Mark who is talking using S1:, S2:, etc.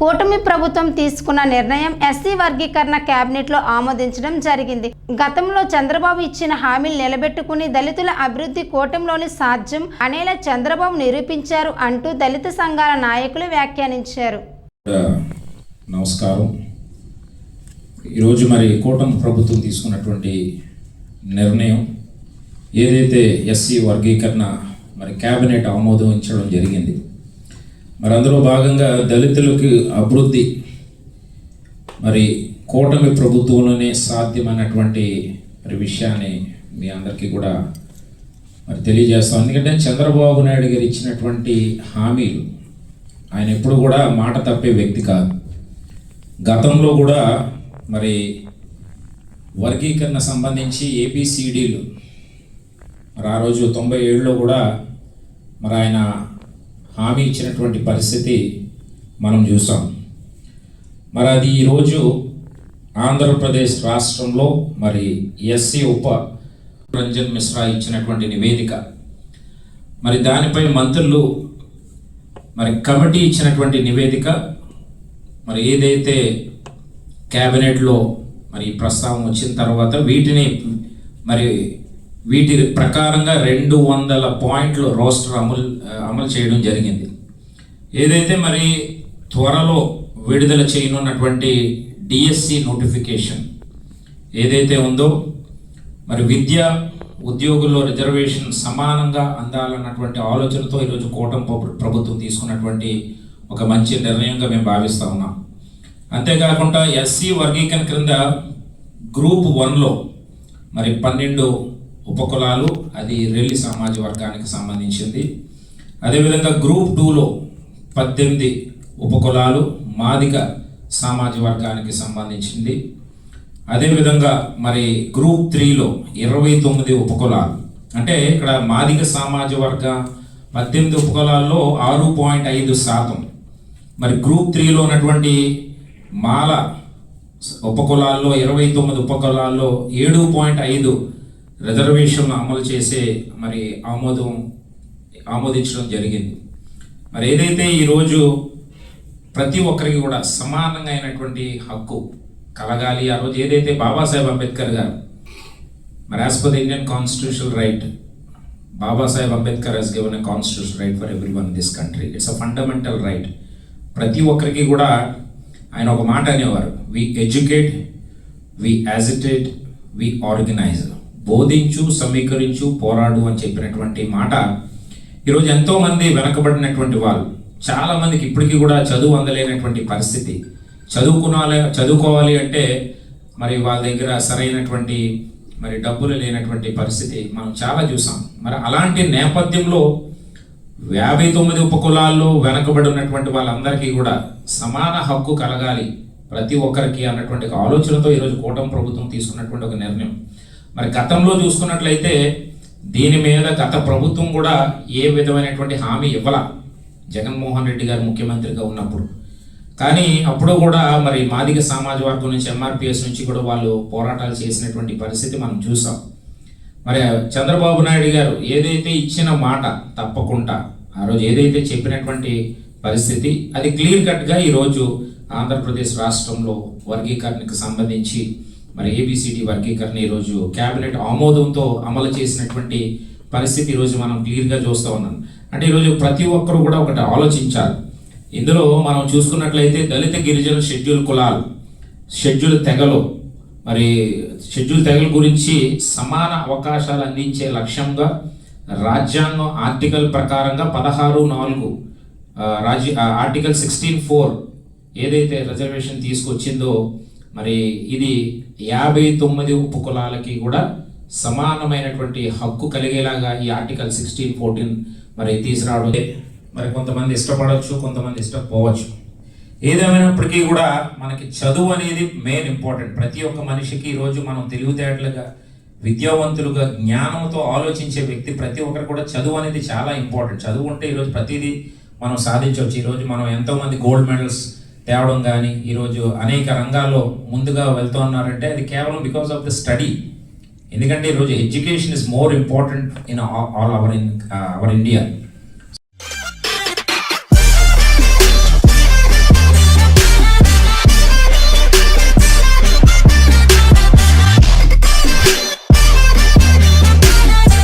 S1: కూటమి ప్రభుత్వం తీసుకున్న నిర్ణయం ఎస్సీ వర్గీకరణ కేబినెట్లో ఆమోదించడం జరిగింది. గతంలో చంద్రబాబు ఇచ్చిన హామీలు నిలబెట్టుకుని దళితుల అభివృద్ధి కూటమిలోని సాధ్యం అనేలా చంద్రబాబు నిరూపించారు అంటూ దళిత సంఘాల నాయకులు వ్యాఖ్యానించారు.
S2: నమస్కారం. ఈరోజు మరి కూటమి ప్రభుత్వం తీసుకున్నటువంటి నిర్ణయం ఏదైతే ఎస్సీ వర్గీకరణ మరి కేబినెట్ ఆమోదించడం జరిగింది మరి అందులో భాగంగా దళితులకు అభివృద్ధి మరి కూటమి ప్రభుత్వంలోనే సాధ్యమైనటువంటి మరి విషయాన్ని మీ అందరికీ కూడా మరి తెలియజేస్తాం. ఎందుకంటే చంద్రబాబు నాయుడు గారు ఇచ్చినటువంటి హామీలు ఆయన ఎప్పుడు కూడా మాట తప్పే వ్యక్తి కాదు. గతంలో కూడా మరి వర్గీకరణ సంబంధించి ఏపీసీడీలు మరి ఆ రోజు తొంభై ఏడులో కూడా మరి ఆయన హామీ ఇచ్చినటువంటి పరిస్థితి మనం చూసాం. మరి అది ఈరోజు ఆంధ్రప్రదేశ్ రాష్ట్రంలో మరి ఎస్సీ ఉప రంజన్ మిశ్రా ఇచ్చినటువంటి నివేదిక. మరి దానిపై మంత్రులు మరి కమిటీ ఇచ్చినటువంటి నివేదిక మరి ఏదైతే క్యాబినెట్లో మరి ప్రస్తావం వచ్చిన తర్వాత వీటిని మరి వీటి ప్రకారంగా రెండు వందల పాయింట్లు రోస్టర్ అమలు అమలు చేయడం జరిగింది. ఏదైతే మరి త్వరలో విడుదల చేయనున్నటువంటి డిఎస్సి నోటిఫికేషన్ ఏదైతే ఉందో మరి విద్య ఉద్యోగుల్లో రిజర్వేషన్ సమానంగా అందాలన్నటువంటి ఆలోచనతో ఈరోజు కూటమి ప్రభుత్వం తీసుకున్నటువంటి ఒక మంచి నిర్ణయంగా మేము భావిస్తా ఉన్నాం. అంతేకాకుండా ఎస్సీ వర్గీకరణ క్రింద గ్రూప్ వన్లో మరి పన్నెండు ఉపకులాలు అది రెల్లి సామాజిక వర్గానికి సంబంధించింది. అదేవిధంగా గ్రూప్ టూలో పద్దెనిమిది ఉపకులాలు మాదిగ సామాజిక వర్గానికి సంబంధించింది. అదేవిధంగా మరి గ్రూప్ త్రీలో ఇరవై తొమ్మిది ఉపకులాలు. అంటే ఇక్కడ మాదిగ సామాజిక వర్గ పద్దెనిమిది ఉపకులాల్లో ఆరు పాయింట్ ఐదు శాతం. మరి గ్రూప్ త్రీలో ఉన్నటువంటి మాల ఉపకులాల్లో ఇరవై తొమ్మిది ఉపకులాల్లో ఏడు పాయింట్ ఐదు రిజర్వేషన్లు అమలు చేసే మరి ఆమోదం ఆమోదించడం జరిగింది. మరి ఏదైతే ఈరోజు ప్రతి ఒక్కరికి కూడా సమానంగా అయినటువంటి హక్కు కలగాలి ఆ రోజు ఏదైతే బాబాసాహెబ్ అంబేద్కర్ గారు మరి as per the Indian constitutional right Babasaheb Ambedkar he's given a constitution right for everyone this country it's a fundamental right ప్రతి ఒక్కరికి కూడా ఆయన ఒక మాట అనేవారు we educate we agitate we organise బోధించు సమీకరించు పోరాడు అని చెప్పినటువంటి మాట. ఈరోజు ఎంతోమంది వెనకబడినటువంటి వాళ్ళు చాలామందికి ఇప్పటికీ కూడా చదువు అందలేనటువంటి పరిస్థితి. చదువుకునాలి చదువుకోవాలి అంటే మరి వాళ్ళ దగ్గర సరైనటువంటి మరి డబ్బులు లేనటువంటి పరిస్థితి మనం చాలా చూసాం. మరి అలాంటి నేపథ్యంలో యాభై తొమ్మిది ఉపకులాల్లో వెనకబడి ఉన్నటువంటి వాళ్ళందరికీ కూడా సమాన హక్కు కలగాలి ప్రతి ఒక్కరికి అన్నటువంటి ఆలోచనతో ఈరోజు కూటమి ప్రభుత్వం తీసుకున్నటువంటి ఒక నిర్ణయం. మరి గతంలో చూసుకున్నట్లయితే దీని మీద గత ప్రభుత్వం కూడా ఏ విధమైనటువంటి హామీ ఇవ్వాల. జగన్మోహన్ రెడ్డి గారు ముఖ్యమంత్రిగా ఉన్నప్పుడు. కానీ అప్పుడు కూడా మరి మాదిగ సమాజ వర్గం నుంచి ఎంఆర్పిఎస్ నుంచి కూడా వాళ్ళు పోరాటాలు చేసినటువంటి పరిస్థితి మనం చూసాం. మరి చంద్రబాబు నాయుడు గారు ఏదైతే ఇచ్చిన మాట తప్పకుండా ఆ రోజు ఏదైతే చెప్పినటువంటి పరిస్థితి అది క్లియర్ కట్గా ఈరోజు ఆంధ్రప్రదేశ్ రాష్ట్రంలో వర్గీకరణకు సంబంధించి మరి ఏబిసిడి వర్గీకరణ ఈరోజు క్యాబినెట్ ఆమోదంతో అమలు చేసినటువంటి పరిస్థితి ఈరోజు మనం క్లియర్గా చూస్తూ ఉన్నాం. అంటే ఈరోజు ప్రతి ఒక్కరు కూడా ఒకటి ఆలోచించాలి. ఇందులో మనం చూసుకున్నట్లయితే దళిత గిరిజన షెడ్యూల్ కులాలు షెడ్యూల్ తెగలు మరి షెడ్యూల్ తెగల గురించి సమాన అవకాశాలు అందించే లక్ష్యంగా రాజ్యాంగం ఆర్టికల్ ప్రకారంగా పదహారు నాలుగు రాజ్య ఆర్టికల్ సిక్స్టీన్ ఫోర్ ఏదైతే రిజర్వేషన్ తీసుకొచ్చిందో మరి ఇది యాభై తొమ్మిది ఉపకులాలకి కూడా సమానమైనటువంటి హక్కు కలిగేలాగా ఈ ఆర్టికల్ సిక్స్టీన్ ఫోర్టీన్ మరి తీసుకురావడం మరి కొంతమంది ఇష్టపడవచ్చు కొంతమంది ఇష్టపోవచ్చు. ఏదేమైనప్పటికీ కూడా మనకి చదువు అనేది మెయిన్ ఇంపార్టెంట్ ప్రతి ఒక్క మనిషికి ఈరోజు మనం తెలివితేటలుగా విద్యావంతులుగా జ్ఞానంతో ఆలోచించే వ్యక్తి ప్రతి ఒక్కరు కూడా చదువు అనేది చాలా ఇంపార్టెంట్ చదువు ఉంటే ఈరోజు ప్రతిదీ మనం సాధించవచ్చు. ఈరోజు మనం ఎంతోమంది గోల్డ్ మెడల్స్ తేవడం కానీ ఈరోజు అనేక రంగాల్లో ముందుగా వెళ్తూ ఉన్నారంటే అది కేవలం బికాస్ ఆఫ్ ద స్టడీ ఎందుకంటే ఈరోజు education is more important in all our in our India